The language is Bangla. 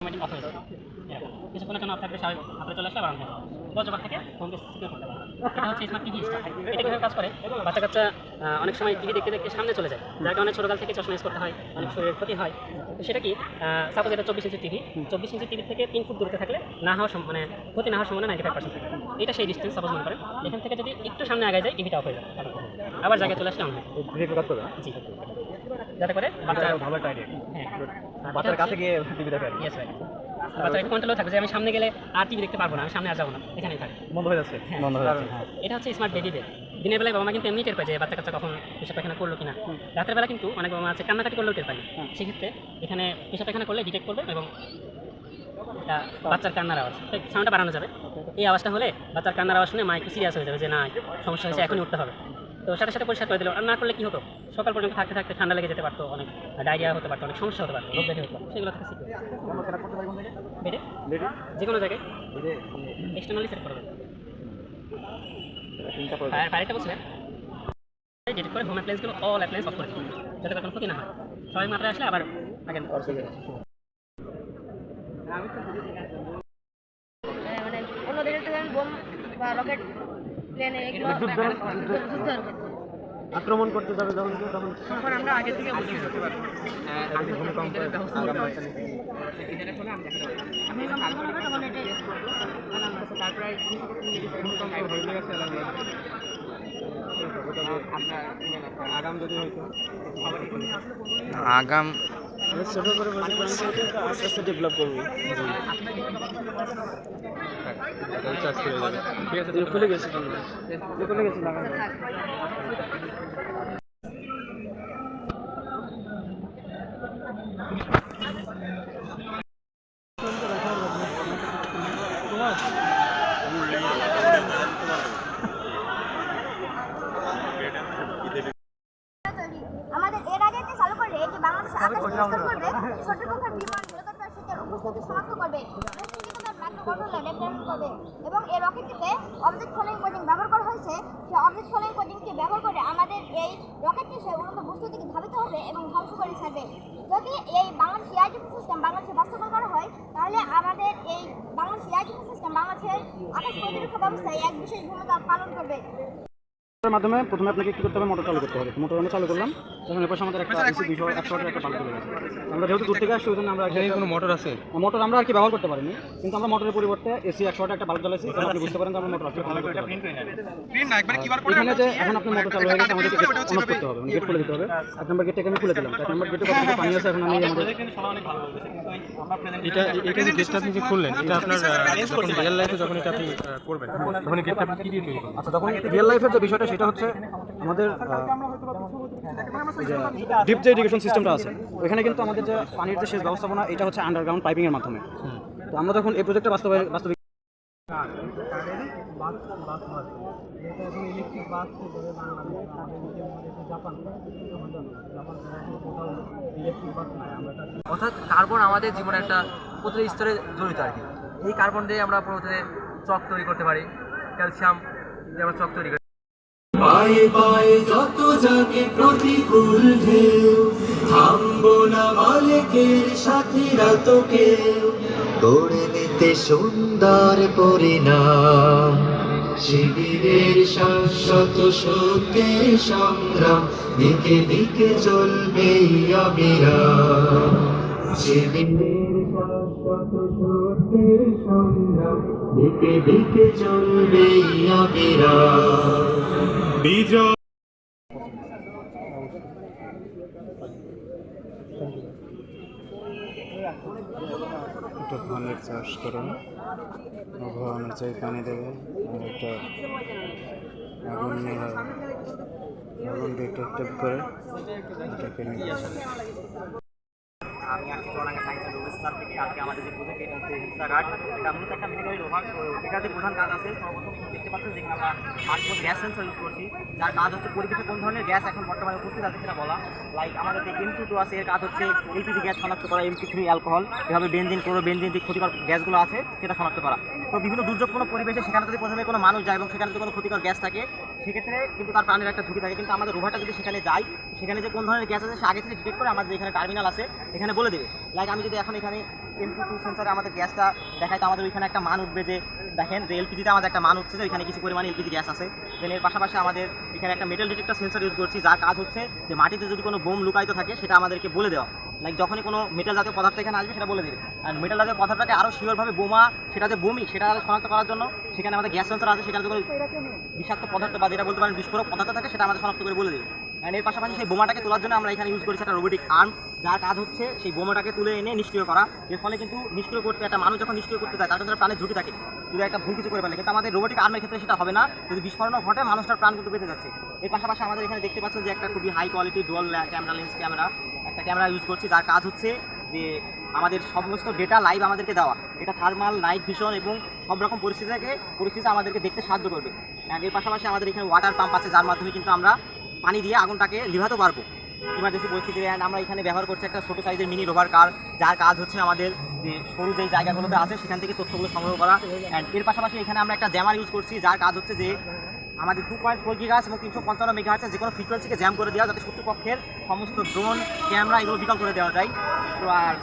অটোমেটিক হয়ে যাবে অফ চলে আসলে স্মার্ট টিভি কাজ করে? বাচ্চা কাচ্চা অনেক সময় টিভি দেখতে দেখতে সামনে চলে যায়। যার কারণে ছোটকাল থেকে চশমা ইউজ করতে হয়, অনেক শরীরের ক্ষতি হয়। সেটা কি? সাপোজ এটা চব্বিশ ইঞ্চি টিভি। চব্বিশ ইঞ্চি টিভি থেকে তিন ফুট দূরত্বে থাকলে না হওয়ার সম- মানে ক্ষতি না হওয়ার সম্ভাবনা নাইনটি ফাইভ পার্সেন্ট থাকে। এটা সেই ডিস্টেন্স সাপোজ মনে করেন। এখান থেকে যদি একটু সামনে আগে যায়, টিভিটা অফ হয়ে যায়। আবার জায়গায় চলে আসলে অন হয় ভিডিও কাজ করবে জি। যাতে করে বাচ্চা ভালো একটা আইডিয়া হ্যাঁ। বাচ্চার কাছে গিয়ে টিভি দেখে ইয়েস ভাই। বাচ্চা একটু কন্ট্রোল থাকবে যে আমি সামনে গেলে আর টিভি দেখতে পারব না আমি সামনে আর যাব না। এখানেই থাকবে বন্ধ হয়ে যাচ্ছে। বন্ধ হয়ে যাচ্ছে। হ্যাঁ এটা হচ্ছে স্মার্ট বেবি বেড দিনের বেলায় বাবা মা কিন্তু এমনি টের পায় যে বাচ্চা কাচ্চা কখন পেশা পায়খানা করল কিনা। রাতের বেলা কিন্তু অনেক বাবা মা আছে কান্নাকাটি করলেও টের পায় সেক্ষেত্রে এখানে পেশা পায়খানা করলে ডিটেক্ট করবে এবং এটা বাচ্চার কান্নার আওয়াজ। সাউন্ডটা বাড়ানো যাবে। এই আওয়াজটা হলে বাচ্চার কান্নার আওয়াজ শুনে মা একটু সিরিয়াস হয়ে যাবে যে না সমস্যা হয়েছে এখনই উঠতে হবে। তো সাথে সাথে পরিষ্কার করে দিল আর না করলে কি হতো? সকাল পর্যন্ত থাকতে থাকতে ঠান্ডা লেগে যেতে পারতো অনেক ডায়রিয়া হতে পারতো অনেক সমস্যা হতে পারতো রোগ ব্যাধি হতো সেগুলো থেকে শিখবে আমরা সেটা করতে পারি কোন জায়গায়? বেডে। যে কোনো জায়গায় এক্সটার্নালি সেট করবে। তিনটা করে আর বলছিলেন ডিলিট করে হোম অ্যাপ্লায়েন্সগুলো অল অ্যাপ্লায়েন্স অফ করে যাতে তখন ক্ষতি না হয়। সবাই মাত্রা আসলে আবার আগেন হ্যাঁ, মানে অন্য দেশের থেকে বোম বা রকেট প্লেনে এগুলো যুদ্ধের আক্রমণ করতে যাবে যখন তখন তখন আমরা আগে থেকে বুঝে যেতে পারব। আমি যখন আগে করব তখন এটা তারপরে আগাম যদি হয়তো। আগাম ছোট করে আস্তে আস্তে ডেভেলপ করব। খুলে গেছে খুলে গেছে লাগানো তৈরি। আমাদের এর আগে যে চালু করলে যে শত্রুপক্ষের বিমান হেলিকপ্টার সেটার উপস্থিতি শনাক্ত এবং এই রকেটটিতে অবজেক্ট ফলোইং কোডিং ব্যবহার করা হয়েছে সেই অবজেক্ট কোডিংকে ব্যবহার করে আমাদের এই রকেটটি উন্নত বস্তু থেকে ধাবিত হবে এবং ধ্বংস করে ছাড়বে যদি এই বাংলাদেশ এআইটি সিস্টেম বাংলাদেশে বাস্তবায়ন করা হয় তাহলে আমাদের এই বাংলাদেশ এআইটি সিস্টেম বাংলাদেশের আকাশ প্রতিরক্ষা ব্যবস্থায় এক বিশেষ ভূমিকা পালন করবে। মাধ্যমে প্রথমে আপনাকে কি করতে হবে? মোটর চালু করতে হবে। মোটর আমরা চালু করলাম। তখন এরপর আমাদের একটা এসি দুশো একশো একটা বাল্ব চলে গেছে আমরা যেহেতু দূর থেকে আসছি ওই জন্য আমরা এখানে কোনো মোটর আছে? মোটর আমরা আর কি ব্যবহার করতে পারিনি। কিন্তু আমরা মোটরের পরিবর্তে এসি একশো একটা বাল্ব জ্বালাইছি। তাহলে আপনি বুঝতে পারেন যে আমরা মোটর আসলে ব্যবহার করতে পারি এখানে যে এখন আপনার মোটর চালু হয়ে গেছে আমাদেরকে গেট অন করতে হবে গেট খুলে দিতে হবে। এক নম্বর গেটটাকে আমি খুলে দিলাম। এক নম্বর গেটে কতটুকু পানি আছে এখন আমি আমাদের এটা এটা যে গেটটা আপনি যে খুললেন এটা আপনার রিয়েল লাইফে যখন এটা আপনি করবেন তখন গেটটা আপনি কি দিয়ে তৈরি করবেন আচ্ছা তখন রিয়েল লাইফের যে বিষয়টা সেটা হচ্ছে আমাদের ডিপ যে ইরিগেশন সিস্টেমটা আছে ওখানে কিন্তু আমাদের যে পানির যে সেচ ব্যবস্থাপনা এটা হচ্ছে আন্ডারগ্রাউন্ড পাইপিং এর মাধ্যমে। তো আমরা যখন এই প্রজেক্টটা বাস্তবায়ন বাস্তবিক অর্থাৎ কার্বন আমাদের জীবনে একটা প্রতিটি স্তরে জড়িত আর কি। এই কার্বন দিয়ে আমরা প্রথমে চক তৈরি করতে পারি ক্যালসিয়াম দিয়ে আমরা চক তৈরি করি। পায়ে পায়ে যত জাগে প্রতিকূল ঢেউ। থামবো না মালিকের সাথীরা তো কেউ। গড়ে নিতে সুন্দর পরিণাম। শিবিরের শাশ্বত সত্যের সংগ্রাম দিকে দিকে চলবে অবিরাম। শিবিরের শাশ্বত সত্যের সংগ্রাম দিকে দিকে চলবে অবিরাম। বিজয় একটা ধানের চাষ করুন। আবহাওয়া অনুযায়ী পানি দেবে। আর একটা আগুন নিয়ে আগুন দিয়ে টেপ করে এটাকে নিয়ে আমি আজকে চড়াঙ্গা সায়েন্স অ্যান্ড রোবেস্টার থেকে আজকে আমাদের যে প্রজেক্ট এটা হচ্ছে হিংসা গার্ড এটা মূলত একটা মিলিটারি রোভার এটা যে প্রধান কাজ আছে, সর্বপ্রথম দেখতে পাচ্ছেন যেখানে আমরা মার্কবোর্ড গ্যাস সেন্সর ইউজ করছি, যার কাজ হচ্ছে পরিবেশে কোন ধরনের গ্যাস এখন বর্তমানে উপস্থিত আছে সেটা বলা। লাইক আমাদের যে এম টু আছে, এর কাজ হচ্ছে এলপিজি গ্যাস শনাক্ত করা এমপি থ্রি অ্যালকোহল এভাবে বেঞ্জিন ক্লোরো বেঞ্জিন যে ক্ষতিকর গ্যাসগুলো আছে, সেটা শনাক্ত করা। তো বিভিন্ন দুর্যোগপূর্ণ পরিবেশে সেখানে যদি প্রথমে কোনো মানুষ যায় এবং সেখানে যদি কোনো ক্ষতিকর গ্যাস থাকে সেক্ষেত্রে কিন্তু তার প্রাণের একটা ঝুঁকি থাকে। কিন্তু আমাদের রোভারটা যদি সেখানে যায়, সেখানে যে কোন ধরনের গ্যাস আছে, সে আগে থেকে ডিটেক্ট করে আমাদের এখানে টার্মিনাল আছে, এখানে বলে দেবে। লাইক আমি যদি এখন এখানে এম টু টু সেন্সারে আমাদের গ্যাসটা দেখায় তো আমাদের ওইখানে একটা মান উঠবে যে, দেখেন যে এলপিজিতে আমাদের একটা মান উঠছে যে ওইখানে কিছু পরিমাণে এলপিজি গ্যাস আছে। দেন এর পাশাপাশি আমাদের এখানে একটা মেটাল ডিটেক্টর সেন্সার ইউজ করছি। যার কাজ হচ্ছে যে মাটিতে যদি কোনো বোম লুকায়িত থাকে, সেটা আমাদেরকে বলে দেওয়া। লাইক যখনই কোনো মেটাল জাতীয় পদার্থ এখানে আসবে, সেটা বলে দেবে। আর মেটাল জাতীয় পদার্থটাকে আরও শিওরভাবে বোমা, সেটা যে বমি, সেটা শনাক্ত করার জন্য, সেখানে আমাদের গ্যাস সেন্সর আছে সেখানে যদি বিষাক্ত পদার্থ বা যেটা বলতে পারেন বিস্ফোরক পদার্থ থাকে, সেটা আমাদের শনাক্ত করে বলে দেবে। অ্যান্ড এর পাশাপাশি সেই বোমাটাকে তোলার জন্য আমরা এখানে ইউজ করেছি একটা রোবোটিক আর্ম যার কাজ হচ্ছে সেই বোমাটাকে তুলে এনে নিষ্ক্রিয় করা। এর ফলে কিন্তু নিষ্ক্রিয় করতে, একটা মানুষ যখন নিষ্ক্রিয় করতে যায়, তার একটা প্রাণের ঝুঁকি থাকে। যদি একটা ভুল কিছু করে ফেলে, কিন্তু আমাদের রোবোটিক আর্মের ক্ষেত্রে সেটা হবে না। যদি বিস্ফোরণও ঘটে, মানুষটার প্রাণ কিন্তু বেঁচে যাচ্ছে। এর পাশাপাশি আমাদের এখানে দেখতে পাচ্ছেন যে একটা খুবই high quality dual camera lens camera একটা ক্যামেরা ইউজ করছি, যার কাজ হচ্ছে যে আমাদের সমস্ত ডেটা লাইভ আমাদেরকে দেওয়া। এটা থার্মাল নাইট ভিশন এবং সব রকম পরিস্থিতি থেকে পরিস্থিতি আমাদেরকে দেখতে সাহায্য করবে। এর পাশাপাশি আমাদের এখানে ওয়াটার পাম্প আছে, যার মাধ্যমে কিন্তু আমরা পানি দিয়ে আগুনটাকে লিভাতে পারব। ইমার্জেন্সি পরিস্থিতি অ্যান্ড আমরা এখানে ব্যবহার করছি একটা ছোটো সাইজের মিনি রোভার কার যার কাজ হচ্ছে আমাদের যে সরু যেই জায়গাগুলোতে আছে, সেখান থেকে তথ্যগুলো সংগ্রহ করা। অ্যান্ড এর পাশাপাশি এখানে আমরা একটা জ্যামার ইউজ করছি, যার কাজ হচ্ছে যে আমাদের টু পয়েন্ট ফোর গিগাস এবং তিনশো পঞ্চান্ন আছে যে কোনো ফ্রিকোয়েন্সিকে জ্যাম করে দেওয়া যাতে শত্রুপক্ষের সমস্ত ড্রোন ক্যামেরা এগুলো বিকল করে দেওয়া যায়। তো আর